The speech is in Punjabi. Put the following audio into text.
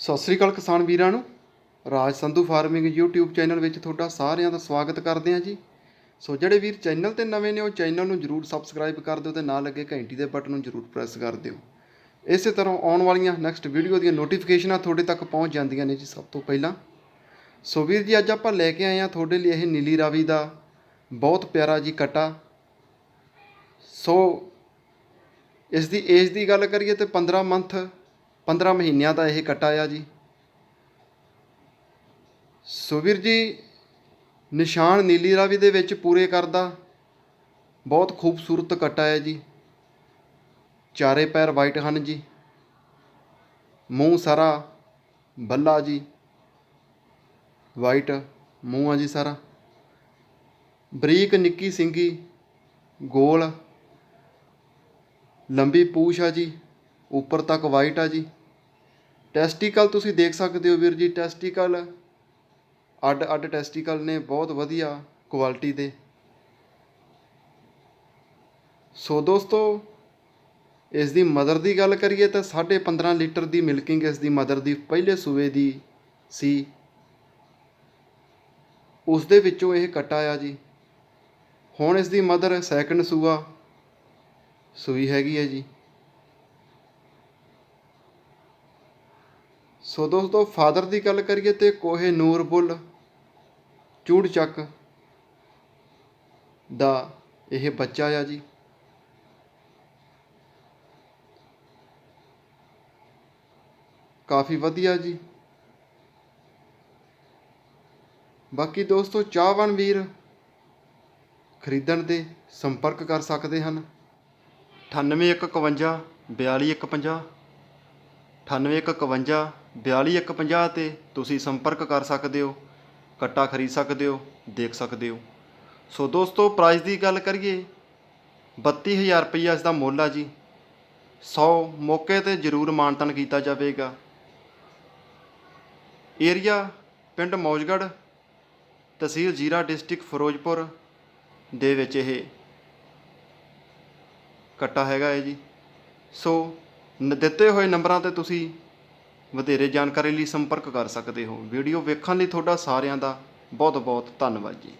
ਸਤਿ ਸ੍ਰੀ ਅਕਾਲ ਕਿਸਾਨ ਵੀਰਾਂ ਨੂੰ। Raj Sandhu farming YouTube channel ਵਿੱਚ ਤੁਹਾਡਾ ਸਾਰਿਆਂ ਦਾ ਸਵਾਗਤ ਕਰਦੇ ਹਾਂ ਜੀ। ਸੋ ਜਿਹੜੇ ਵੀਰ ਚੈਨਲ ਤੇ ਨਵੇਂ ਨੇ, ਉਹ ਚੈਨਲ ਨੂੰ ਜਰੂਰ ਸਬਸਕ੍ਰਾਈਬ ਕਰ ਦਿਓ ਤੇ ਨਾਲ ਲੱਗੇ ਘੰਟੀ ਦੇ ਬਟਨ ਨੂੰ ਜਰੂਰ ਪ੍ਰੈਸ ਕਰ ਦਿਓ। ਇਸੇ ਤਰ੍ਹਾਂ ਆਉਣ ਵਾਲੀਆਂ ਨੈਕਸਟ ਵੀਡੀਓ ਦੀਆਂ ਨੋਟੀਫਿਕੇਸ਼ਨਾਂ ਤੁਹਾਡੇ ਤੱਕ ਪਹੁੰਚ ਜਾਂਦੀਆਂ ਨੇ ਜੀ ਸਭ ਤੋਂ ਪਹਿਲਾਂ। ਸੋ ਵੀਰ ਜੀ, ਅੱਜ ਆਪਾਂ ਲੈ ਕੇ ਆਏ ਹਾਂ ਤੁਹਾਡੇ ਲਈ ਇਹ ਨੀਲੀ ਰਾਵੀ ਦਾ ਬਹੁਤ ਪਿਆਰਾ ਜੀ ਕਟਾ। ਸੋ ਇਸ ਦੀ ਏਜ ਦੀ ਗੱਲ ਕਰੀਏ ਤੇ 15 ਮੰਥ 15 ਮਹੀਨਿਆਂ ਦਾ ਇਹ ਕੱਟਾ ਆ ਜੀ। ਸੋ ਵੀਰ ਜੀ, ਨਿਸ਼ਾਨ ਨੀਲੀ ਰਾਵੀ ਦੇ ਵਿੱਚ ਪੂਰੇ ਕਰਦਾ। ਬਹੁਤ ਖੂਬਸੂਰਤ ਕੱਟਾ ਹੈ ਜੀ। ਚਾਰੇ ਪੈਰ ਵਾਈਟ ਹਨ ਜੀ। ਮੂੰਹ ਸਾਰਾ ਬੱਲਾ ਜੀ। ਵਾਈਟ ਮੂੰਹ ਆ ਜੀ ਸਾਰਾ। ਬਰੀਕ ਨਿੱਕੀ ਸਿੰਗੀ, ਗੋਲ। ਲੰਬੀ ਪੂਛ ਆ ਜੀ। ਉੱਪਰ ਤੱਕ ਵਾਈਟ ਆ ਜੀ। ਟੈਸਟੀਕਲ ਤੁਸੀਂ ਦੇਖ ਸਕਦੇ ਹੋ ਵੀਰ ਜੀ ਟੈਸਟੀਕਲ ਅੱਡ ਅੱਡ ਟੈਸਟੀਕਲ ਨੇ, ਬਹੁਤ ਵਧੀਆ ਕੁਆਲਿਟੀ ਦੇ। ਸੋ ਦੋਸਤੋ ਇਸ ਦੀ ਮਦਰ ਦੀ ਗੱਲ ਕਰੀਏ ਤਾਂ 15.5 ਲੀਟਰ ਦੀ ਮਿਲਕਿੰਗ ਇਸ ਦੀ ਮਦਰ ਦੀ ਪਹਿਲੇ ਸੂਏ ਦੀ ਸੀ। ਉਸ ਦੇ ਵਿੱਚੋਂ ਇਹ ਕੱਟਾ ਆ ਜੀ। ਹੁਣ ਇਸ ਦੀ ਮਦਰ ਸੈਕੰਡ ਸੂਆ, ਸੂਈ ਹੈਗੀ ਹੈ ਜੀ। ਸੋ ਦੋਸਤੋ, ਫਾਦਰ ਦੀ ਗੱਲ ਕਰੀਏ ਤੇ ਕੋਹੇ ਨੂਰ ਬੁੱਲ, ਚੂੜ ਚੱਕ ਦਾ ਇਹ ਬੱਚਾ ਆ ਜੀ। ਕਾਫੀ ਵਧੀਆ ਜੀ। ਬਾਕੀ ਦੋਸਤੋ, ਚਾਹਵਾਨ ਵੀਰ ਖਰੀਦਣ ਦੇ ਸੰਪਰਕ ਕਰ ਸਕਦੇ ਹਨ। ਅਠਾਨਵੇਂ ਇੱਕ ਇਕਵੰਜਾ, ਬਿਆਲੀ ਇੱਕ ਪੰਜਾਹ ਤੇ ਤੁਸੀਂ ਸੰਪਰਕ ਕਰ ਸਕਦੇ ਹੋ, ਕੱਟਾ ਖਰੀਦ ਸਕਦੇ ਹੋ, ਦੇਖ ਸਕਦੇ ਹੋ। ਸੋ ਦੋਸਤੋ ਪ੍ਰਾਈਸ ਦੀ ਗੱਲ ਕਰੀਏ 32000 ਰੁਪਈਆ ਇਸ ਦਾ ਮੁੱਲ ਆ ਜੀ। 100 ਮੌਕੇ ਤੇ ਜ਼ਰੂਰ ਮਾਨਤਨ ਕੀਤਾ ਜਾਵੇਗਾ। ਏਰੀਆ, ਪਿੰਡ ਮੌਜਗੜ੍ਹ, ਤਹਿਸੀਲ ਜੀਰਾ ਡਿਸਟ੍ਰਿਕਟ ਫਿਰੋਜ਼ਪੁਰ ਦੇ ਵਿੱਚ ਇਹ ਕੱਟਾ ਹੈਗਾ ਹੈ ਜੀ। ਸੋ ਦਿੱਤੇ ਹੋਏ ਨੰਬਰਾਂ ਤੇ ਤੁਸੀਂ ਵਧੇਰੇ ਜਾਣਕਾਰੀ ਲਈ ਸੰਪਰਕ ਕਰ ਸਕਦੇ ਹੋ। ਵੀਡੀਓ ਵੇਖਣ ਲਈ ਤੁਹਾਡਾ ਸਾਰਿਆਂ ਦਾ ਬਹੁਤ ਬਹੁਤ ਧੰਨਵਾਦ ਜੀ।